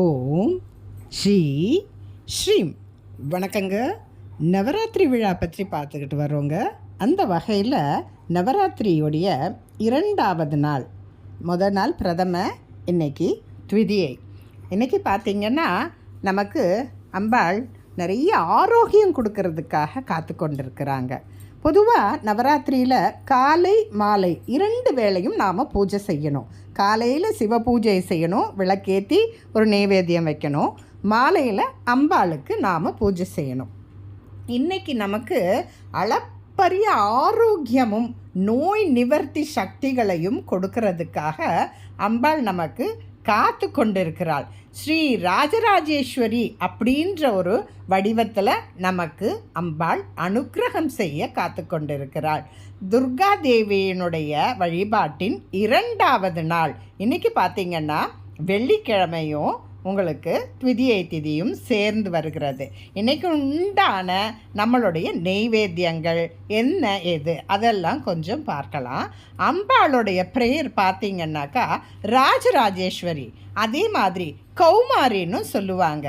ஓம் ஸ்ரீ ஸ்ரீம். வணக்கங்க. நவராத்திரி விழா பற்றி பார்த்துக்கிட்டு வரோங்க அந்த வகையில் நவராத்திரியுடைய இரண்டாவது நாள். முதல் நாள் பிரதம இன்னைக்கு த்விதியை. இன்றைக்கி பார்த்திங்கன்னா நமக்கு அம்பாள் நிறைய ஆரோக்கியம் கொடுக்கறதுக்காக காத்து கொண்டிருக்கிறாங்க பொதுவாக நவராத்திரியில் காலை மாலை இரண்டு வேளையும் நாம் பூஜை செய்யணும். காலையில் சிவ பூஜை செய்யணும் விளக்கேற்றி ஒரு நெய்வேத்தியம் வைக்கணும். மாலையில் அம்பாளுக்கு நாம் பூஜை செய்யணும். இன்னைக்கு நமக்கு அளப்பரிய ஆரோக்கியமும் நோய் நிவர்த்தி சக்திகளையும் கொடுக்கறதுக்காக அம்பாள் நமக்கு காத்து கொண்டிருக்கிறாள். ஸ்ரீ ராஜராஜேஸ்வரி அப்படின்ற ஒரு வடிவத்தில் நமக்கு அம்பாள் அனுக்கிரகம் செய்ய காத்து கொண்டிருக்கிறாள். துர்கா தேவியினுடைய வழிபாட்டின் இரண்டாவது நாள். இன்றைக்கி பார்த்தீங்கன்னா வெள்ளிக்கிழமையும் உங்களுக்கு த்விதியை திதியும் சேர்ந்து வருகிறது. இன்றைக்கு உண்டான நம்மளுடைய நெய்வேத்தியங்கள் என்ன எது? அதெல்லாம் கொஞ்சம் பார்க்கலாம். அம்பாளுடைய ப்ரேயர் பார்த்தீங்கன்னாக்கா ராஜராஜேஸ்வரி. அதே மாதிரி கௌமாரின்னு சொல்லுவாங்க.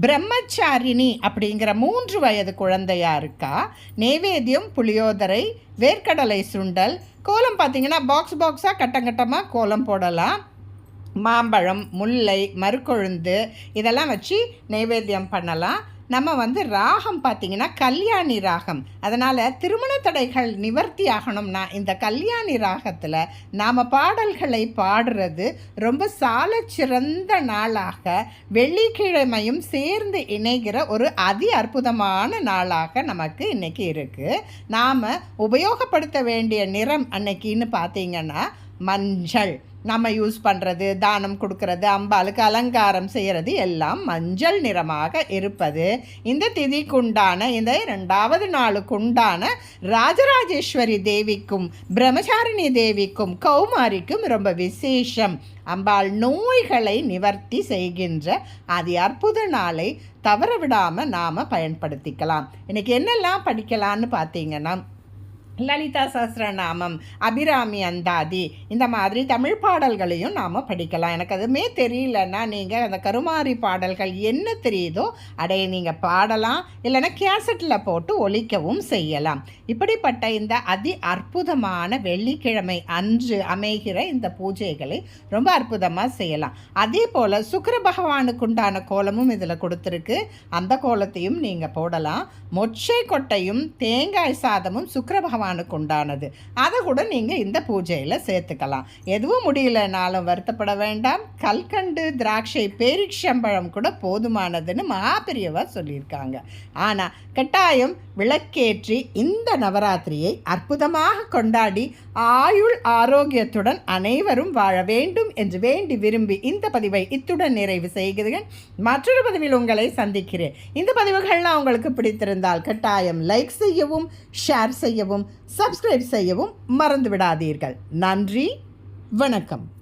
பிரம்மச்சாரிணி அப்படிங்கிற மூன்று வயது குழந்தையா இருக்கா? நெய்வேத்தியம் புளியோதரை வேர்க்கடலை சுண்டல் கோலம் பார்த்தீங்கன்னா பாக்ஸ் பாக்ஸாக கட்டங்கட்டமாக கோலம் போடலாம். மாம்பழம் முல்லை மறுக்கொழுந்து இதெல்லாம் வச்சு நைவேத்தியம் பண்ணலாம். நம்ம வந்து ராகம் பார்த்திங்கன்னா கல்யாணி ராகம். அதனால் திருமண தடைகள் நிவர்த்தி ஆகணும்னா இந்த கல்யாணி ராகத்தில் நாம் பாடல்களை பாடுறது ரொம்ப சால சிறந்த நாளாக வெள்ளிக்கிழமையும் சேர்ந்து இணைகிற ஒரு அதி அற்புதமான நாளாக நமக்கு இன்றைக்கி இருக்குது நாம் உபயோகப்படுத்த வேண்டிய நிறம் அன்னைக்கின்னு பார்த்திங்கன்னா மஞ்சள். நம்ம யூஸ் பண்ணுறது தானம் கொடுக்கறது அம்பாளுக்கு அலங்காரம் செய்கிறது எல்லாம் மஞ்சள் நிறமாக இருப்பது. இந்த திதிக்குண்டான இந்த ரெண்டாவது நாளுக்குண்டான ராஜராஜேஸ்வரி தேவிக்கும் பிரம்மச்சாரிணி தேவிக்கும் கௌமாரிக்கும் ரொம்ப விசேஷம். அம்பாள் நோய்களை நிவர்த்தி செய்கின்ற அதி அற்புத நாளை தவற விடாமல் நாம் பயன்படுத்திக்கலாம். இன்றைக்கி என்னெல்லாம் படிக்கலான்னு பார்த்தீங்கன்னா லலிதா சஹஸ்ரநாமம் அபிராமி அந்தாதி இந்த மாதிரி தமிழ் பாடல்களையும் நாம் படிக்கலாம். எனக்கு அதுவுமே தெரியலன்னா நீங்கள் அந்த கருமாரி பாடல்கள் என்ன தெரியுதோ அதை நீங்கள் பாடலாம். இல்லைன்னா கேசட்டில் போட்டு ஒழிக்கவும் செய்யலாம். இப்படிப்பட்ட இந்த அதி அற்புதமான வெள்ளிக்கிழமை அன்று அமைகிற இந்த பூஜைகளை ரொம்ப அற்புதமாக செய்யலாம். அதே போல் சுக்கர பகவானுக்கு உண்டான கோலமும் இதில் கொடுத்துருக்கு. அந்த கோலத்தையும் நீங்கள் போடலாம். மொச்சை கொட்டையும் தேங்காய் சாதமும் சுக்கர பகவான் பகவானுக்கு உண்டானது அதை கூட நீங்கள் இந்த பூஜையில் சேர்த்துக்கலாம். எதுவும் முடியலனாலும் வருத்தப்பட வேண்டாம். கல்கண்டு திராட்சை பேரிச்சம்பழம் கூட போதுமானதுன்னு மகாபிரியவா சொல்லியிருக்காங்க. ஆனால் கட்டாயம் விளக்கேற்றி இந்த நவராத்திரியை அற்புதமாக கொண்டாடி ஆயுள் ஆரோக்கியத்துடன் அனைவரும் வாழ வேண்டும் என்று வேண்டி விரும்பி இந்த பதிவை இத்துடன் நிறைவு செய்கிறேன். மற்றொரு பதிவில் உங்களை சந்திக்கிறேன். இந்த பதிவுகள்லாம் உங்களுக்கு பிடித்திருந்தால் கட்டாயம் லைக் செய்யவும் ஷேர் செய்யவும் சப்ஸ்கிரைப் செய்யவும் மறந்து விடாதீர்கள் நன்றி. வணக்கம்.